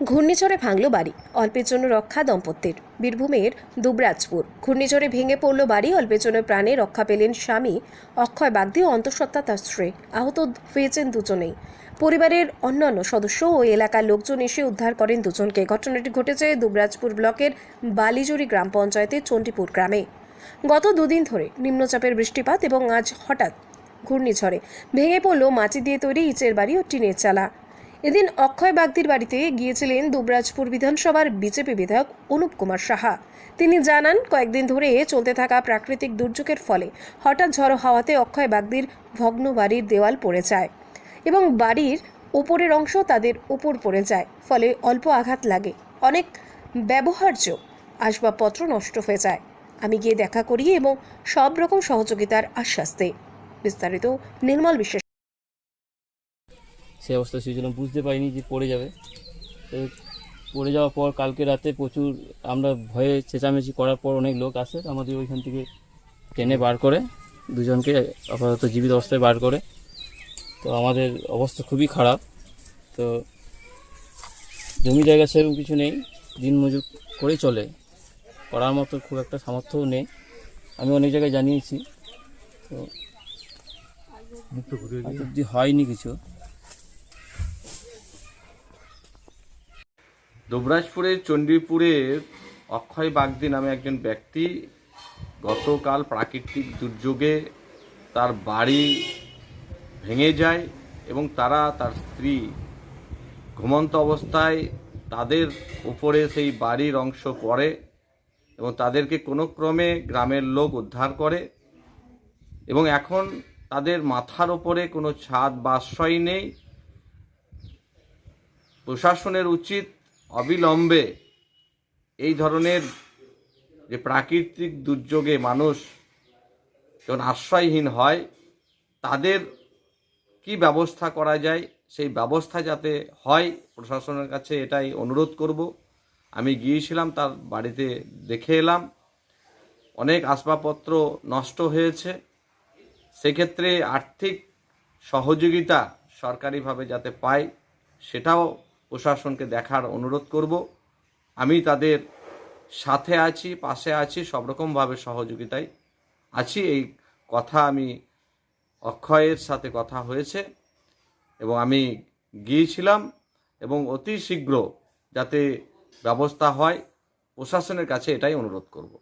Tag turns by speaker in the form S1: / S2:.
S1: ঘূর্ণিঝড়ে ভাঙল বাড়ি, অল্পের জন্য রক্ষা দম্পতির। বীরভূমের দুবরাজপুর, ঘূর্ণিঝড়ে ভেঙে পড়ল বাড়ি, অল্পের জন্য প্রাণে রক্ষা পেলেন স্বামী। অক্ষয় বাগদি ও অন্তঃসত্ত্বা তার স্ত্রী। আহত হয়েছেন দুজনেই। পরিবারের অন্যান্য সদস্য ও এলাকার লোকজন এসে উদ্ধার করেন দুজনকে। ঘটনাটি ঘটেছে দুবরাজপুর ব্লকের বালিজুরি গ্রাম পঞ্চায়েতের চণ্ডীপুর গ্রামে। গত দুদিন ধরে নিম্নচাপের বৃষ্টিপাত এবং আজ হঠাৎ ঘূর্ণিঝড়ে ভেঙে পড়ল মাটি দিয়ে তৈরি ইটের বাড়ি ও টিনের চালা। এদিন অক্ষয় বাগদির বাড়িতে গিয়েছিলেন দুবরাজপুর বিধানসভার বিজেপি বিধায়ক অনুপ কুমার সাহা। তিনি জানান, কয়েকদিন ধরে চলতে থাকা প্রাকৃতিক দুর্যোগের ফলে হঠাৎ ঝড়ো হাওয়াতে অক্ষয় বাগদির ভগ্ন বাড়ির দেওয়াল পড়ে যায় এবং বাড়ির উপরের অংশ তাদের উপর পড়ে যায়, ফলে অল্প আঘাত লাগে। অনেক ব্যবহার্য আসবাবপত্র নষ্ট হয়ে যায়। আমি গিয়ে দেখা করি এবং সব রকম সহযোগিতার আশ্বাস দেই। বিস্তারিত নির্মল বিশ্বাস
S2: সেই অবস্থা ছিলাম বুঝতে পারিনি যে পড়ে যাবে। তো পড়ে যাওয়ার পর কালকে রাতে প্রচুর আমরা ভয়ে চেঁচামেচি করার পর অনেক লোক আসে আমাদের ওইখান থেকে টেনে বার করে দুজনকে আপাতত জীবিত অবস্থায় বার করে। তো আমাদের অবস্থা খুবই খারাপ। তো জমি জায়গা সেরকম কিছু নেই দিন মজুর করেই চলে। করার মতো খুব একটা সামর্থ্যও নেই। আমি অনেক জায়গায় জানিয়েছি। তো হয়নি কিছু।
S3: দুবরাজপুরের চণ্ডীপুরের অক্ষয় বাগদি নামে একজন ব্যক্তি গতকাল প্রাকৃতিক দুর্যোগে তার বাড়ি ভেঙে যায় এবং তারা তার স্ত্রী ঘুমন্ত অবস্থায় তাদের উপরে সেই বাড়ির অংশ পড়ে এবং তাদেরকে কোনো ক্রমে গ্রামের লোক উদ্ধার করে এবং এখন তাদের মাথার ওপরে কোনো ছাদ বা আশ্রয় নেই। প্রশাসনের উচিত অবিলম্বে এই ধরনের যে প্রাকৃতিক দুর্যোগে মানুষ যখন আশ্রয়হীন হয়, তাদের কি ব্যবস্থা করা যায়? সেই ব্যবস্থা যাতে হয়, প্রশাসনের কাছে এটাই অনুরোধ করব। আমি গিয়েছিলাম, তার বাড়িতে দেখে এলাম। অনেক আসবাবপত্র নষ্ট হয়েছে। সেক্ষেত্রে আর্থিক সহযোগিতা সরকারিভাবে যাতে পায়, সেটাও প্রশাসনকে দেখার অনুরোধ করব। আমি তাদের সাথে আছি, পাশে আছি, সব রকমভাবে সহযোগিতায় আছি। এই কথা আমি অক্ষয়ের সাথে কথা হয়েছে এবং আমি গিয়েছিলাম এবং অতি শীঘ্র যাতে ব্যবস্থা হয়, প্রশাসনের কাছে এটাই অনুরোধ করব।